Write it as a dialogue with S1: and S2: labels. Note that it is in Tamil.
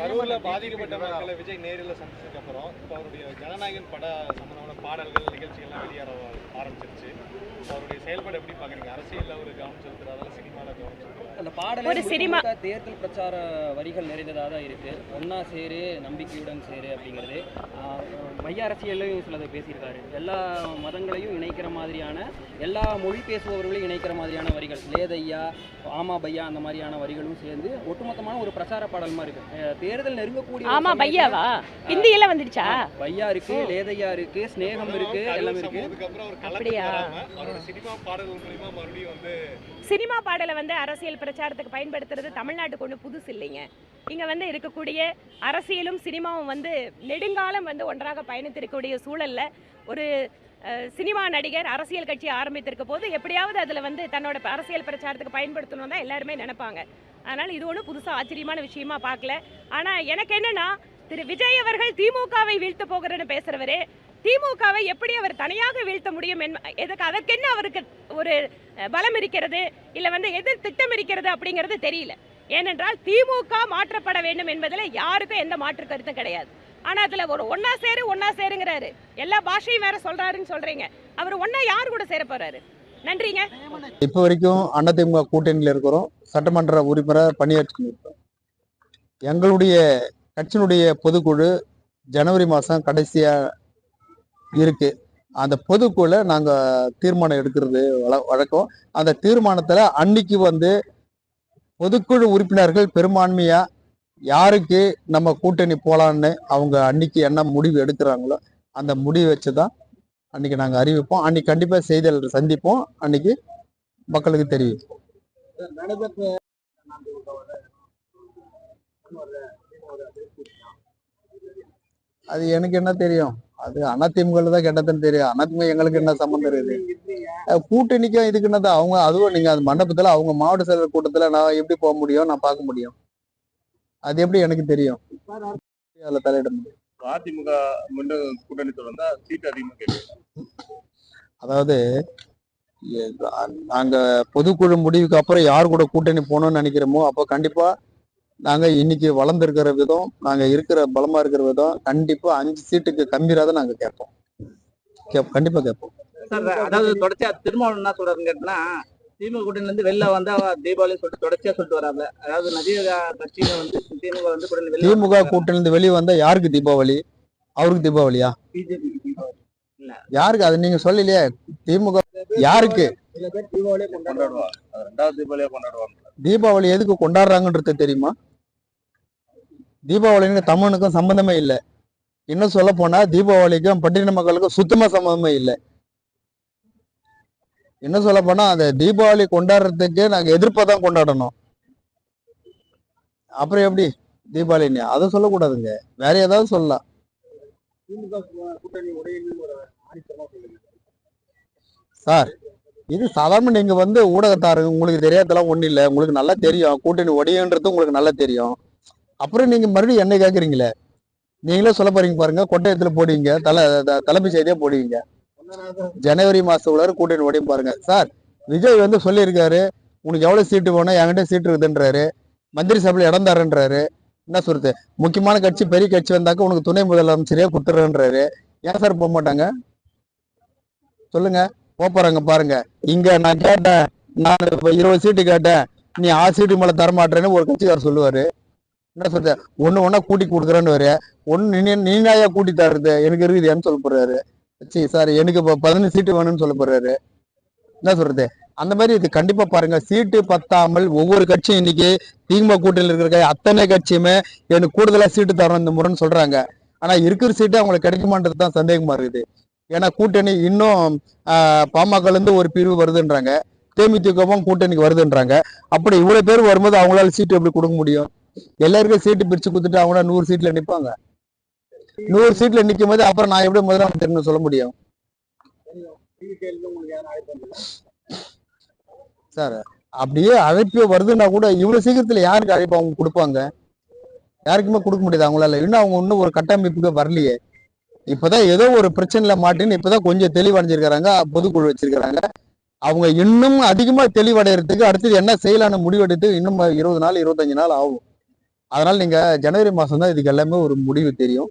S1: கரூர்ல பாதிக்கப்பட்ட மக்களை விஜய் நேரில் சந்திச்சதுக்கு அப்புறம் இப்போ அவருடைய ஜனநாயகன் பட சம்பந்தமான பாடல்கள் நிகழ்ச்சிகள்லாம் வெளியேற ஆரம்பிச்சிருச்சு. அவருடைய செயல்பாடு எப்படி பாக்குறீங்க? அரசியல்ல ஒரு கவனம் செலுத்துறாரா? சினிமால கவனம் செலுத்துறாரா?
S2: ஒரு சினிமா-
S3: தேர்தல் பிரச்சார வரிகள் நிறைந்ததாக தான் இருக்கு. ஒன்னா சேரு நம்பிக்கையுடன் சேரு அப்படிங்கிறது. மைய அரசியல்லையும் சிலதை பேசியிருக்காரு. எல்லா மதங்களையும் இணைக்கிற மாதிரியான எல்லா மொழி பேசுபவர்களையும் இணைக்கிற மாதிரியான வரிகள். லேதையா ஆமா பையா அந்த மாதிரியான வரிகளும் சேர்ந்து ஒட்டுமொத்தமான ஒரு பிரச்சார பாடல் மாதிரி இருக்கு. தேர்தல் நெருங்கக்கூடிய
S2: ஆமா பையாவா ஹிந்தியில வந்துடுச்சா?
S3: பையா இருக்கு லேதையா இருக்கு ஸ்நேகம் இருக்கு எல்லாமே இருக்கு.
S2: அப்படியா?
S1: சினிமா
S2: பாடலை வந்து அரசியல் பிரச்சாரத்துக்கு பயன்படுத்துறது தமிழ்நாட்டுக்கு ஒன்றும் புதுசு இல்லைங்க. இங்கே வந்து இருக்கக்கூடிய அரசியலும் சினிமாவும் வந்து நெடுங்காலம் வந்து ஒன்றாக பயணித்திருக்கக்கூடிய சூழல்ல ஒரு சினிமா நடிகர் அரசியல் கட்சி ஆரம்பித்திருக்க போது எப்படியாவது அதில் வந்து தன்னோட அரசியல் பிரச்சாரத்துக்கு பயன்படுத்தணும் தான் எல்லாருமே நினைப்பாங்க. அதனால் இது ஒன்றும் புதுசாக ஆச்சரியமான விஷயமா பார்க்கல. ஆனால் எனக்கு என்னன்னா திரு விஜய் அவர்கள் திமுகவை வீழ்த்த போகிறேன்னு பேசுகிறவரு திமுகவை எப்படி அவர் தனியாக வீழ்த்த முடியும் என்ப எதுக்கு அதற்கென்ன அவருக்கு ஒரு பலம் இருக்கிறது? இல்லை வந்து எதிர் திட்டம் இருக்கிறது அப்படிங்கிறது தெரியல. ஏனென்றால் திமுக மாற்றப்பட வேண்டும் என்பதில் யாருக்கும் எந்த மாற்று கருத்தும் கிடையாது. ஆனால் அதில் ஒரு ஒன்னா சேரு ஒன்னா சேருங்கிறாரு. எல்லா பாஷையும் வேற சொல்றாருன்னு சொல்றீங்க. அவர் ஒன்னா யார் கூட சேர போறாரு? நன்றிங்க.
S4: இப்போ வரைக்கும் அதிமுக கூட்டணியில் இருக்கிறோம். சட்டமன்ற உறுப்பினர் பணியாற்றி எங்களுடைய கட்சியினுடைய பொதுக்குழு ஜனவரி மாதம் கடைசியா இருக்கு. அந்த பொதுக்குழு நாங்க தீர்மானம் எடுக்கிறது வழ- வழக்கம். அந்த தீர்மானத்துல அன்னைக்கு வந்து பொதுக்குழு உறுப்பினர்கள் பெரும்பான்மையா யாருக்கு நம்ம கூட்டணி போலான்னு அவங்க அன்னைக்கு என்ன முடிவு எடுக்கிறாங்களோ அந்த முடிவு வச்சு தான் அன்னைக்கு நாங்க அறிவிப்போம். அன்னைக்கு கண்டிப்பா செய்தியாளர் சந்திப்போம். அன்னைக்கு மக்களுக்கு தெரிவிப்போம். அது எனக்கு என்ன தெரியும்? அது அதிமுக தான் கெட்டதுன்னு தெரியும். அதிமுக எங்களுக்கு என்ன சம்மந்தம் இருக்குது? கூட்டணிக்கும் இதுக்கு என்னது? அவங்க அதுவும் நீங்க அது மண்டபத்துல அவங்க மாவட்ட செயலர் கூட்டத்துல நான் எப்படி போக முடியும்? நான் பார்க்க முடியும். அது எப்படி எனக்கு தெரியும். அதுல தலையிட முடியும்.
S5: அதிமுக கூட்டணி தொடர்ந்தா சீட் அதிகமா கேட்கும்
S4: அதாவது நாங்க பொதுக்குழு முடிவுக்கு அப்புறம் யார் கூட கூட்டணி போகணும்னு நினைக்கிறோமோ அப்போ கண்டிப்பா நாங்க இன்னைக்கு வளர்ந்துருக்கிற விதம் நாங்க இருக்கிற பலமா இருக்கிற விதம் கண்டிப்பா அஞ்சு சீட்டுக்கு கம்மியாக நாங்க கேட்போம். கேப் கண்டிப்பா கேட்போம்.
S6: சார் அதாவது தொடர்ச்சியா திருமாவளவன் என்ன சொல்றாருன்னு கேட்டா திமுக கூட்டணில இருந்து வெளில வந்தா தீபாவளி சொல்லிட்டு தொடர்ச்சியா சொல்லிட்டு வராங்க அதாவது நதிய கட்சியில வந்து திமுக வந்து கூட்டணி
S4: திமுக கூட்டணியிலிருந்து வெளியே வந்தா யாருக்கு தீபாவளி? அவருக்கு தீபாவளியா?
S6: பிஜேபி
S4: யாருக்கு? அது நீங்க சொல்லலையே. திமுக யாருக்கு?
S5: கொண்டாடுவா அது ரெண்டாவது தீபாவளியா கொண்டாடுவாங்க.
S4: தீபாவளி எதுக்கு கொண்டாடுறாங்கன்றது தெரியுமா? தீபாவளிக்கு தமிழனுக்கும் சம்பந்தமே இல்லை. இன்னும் சொல்ல போனா தீபாவளிக்கும் பட்டின மக்களுக்கும் சுத்தமா சம்மந்தமே இல்லை. இன்னும் சொல்ல போனா அந்த தீபாவளி கொண்டாடுறதுக்கு நாங்க எதிர்ப்பா தான் கொண்டாடணும். அப்புறம் எப்படி தீபாவளின்னு? அதை சொல்லக்கூடாதுங்க. வேற ஏதாவது சொல்லலாம். சார் இது சாதாரண நீங்க வந்து ஊடகத்தாருங்க உங்களுக்கு தெரியாதெல்லாம் ஒன்றும் இல்லை. உங்களுக்கு நல்லா தெரியும். கூட்டணி உடையன்றது உங்களுக்கு நல்லா தெரியும். அப்புறம் நீங்க மறுபடியும் என்ன கேட்குறீங்களே நீங்களே சொல்ல போறீங்க பாருங்க கொட்டயத்துல போடுவீங்க தலை த- தலைமை செய்தியா போடுவீங்க. ஜனவரி மாசத்துக்குள்ளார கூட்டணி உடையும் பாருங்க. சார் விஜய் வந்து சொல்லியிருக்காரு உனக்கு எவ்வளவு சீட்டு வேணும்? என்கிட்ட சீட்டு இருக்குதுன்றாரு. மந்திரி சபையில் இடம் தரேன்றாரு. என்ன சொல்றது? முக்கியமான கட்சி பெரிய கட்சி வந்தாக்க உனக்கு துணை முதலமைச்சரே கொடுத்துறேன்றாரு. ஏன் சார் போக மாட்டாங்க? சொல்லுங்க போறாங்க பாருங்க. இங்க நான் கேட்டேன் நான் இப்போ இருபது சீட்டு கேட்டேன். நீ ஆறு சீட்டு மேல தரமாட்டேன்னு ஒரு கட்சிக்காரர் சொல்லுவாரு. என்ன சொல்றது ஒண்ணு ஒன்னா கூட்டி கொடுக்குறேன்னு வரு ஒன்று நீ நீனாயா கூட்டி தருது எனக்கு இருக்குது ஏன்னு சொல்ல போறாரு. சரி சார் எனக்கு இப்போ பதினஞ்சு சீட்டு வேணும்னு சொல்ல போறாரு. என்ன சொல்றது? அந்த மாதிரி இது கண்டிப்பா பாருங்க. சீட்டு பத்தாமல் ஒவ்வொரு கட்சியும் இன்னைக்கு திமுக கூட்டணியில் இருக்கிற அத்தனை கட்சியுமே எனக்கு கூடுதலா சீட்டு தரணும் இந்த முறைன்னு சொல்றாங்க. ஆனா இருக்கிற சீட்டு அவங்களுக்கு கிடைக்குமான்றது தான் சந்தேகமா இருக்குது. ஏன்னா கூட்டணி இன்னும் பாமகல இருந்து ஒரு பிரிவு வருதுன்றாங்க. தேமுதிகவும் கூட்டணிக்கு வருதுன்றாங்க. அப்படி இவ்வளவு பேர் வரும்போது அவங்களால சீட்டு எப்படி கொடுக்க முடியும்? எல்லாருக்கும் சீட்டு பிரிச்சு கொடுத்துட்டு அவங்கள நூறு சீட்ல நிப்பாங்க. நூறு சீட்ல நிக்கும் போது அப்புறம் நான் எப்படி முதலமைச்சர்னு சொல்ல முடியும்? சார் அப்படியே அழைப்பு வருதுன்னா கூட இவ்வளவு சீக்கிரத்துல யாருக்கு அழைப்பு அவங்க கொடுப்பாங்க? யாருக்குமே கொடுக்க முடியாது அவங்களால. இன்னும் அவங்க இன்னும் ஒரு கட்டமைப்புக்கு வரலையே. இப்பதான் ஏதோ ஒரு பிரச்சனையில மாட்டின்னு இப்பதான் கொஞ்சம் தெளிவடைஞ்சிருக்கிறாங்க. பொதுக்குழு வச்சிருக்கிறாங்க. அவங்க இன்னும் அதிகமா தெளிவடைறதுக்கு அடுத்தது என்ன செய்யலான்னு முடிவெடுத்து இன்னும் இருபது நாள் இருபத்தஞ்சு நாள் ஆகும். அதனால் நீங்கள் ஜனவரி மாதம் தான் இதுக்கு எல்லாமே ஒரு முடிவு தெரியும்.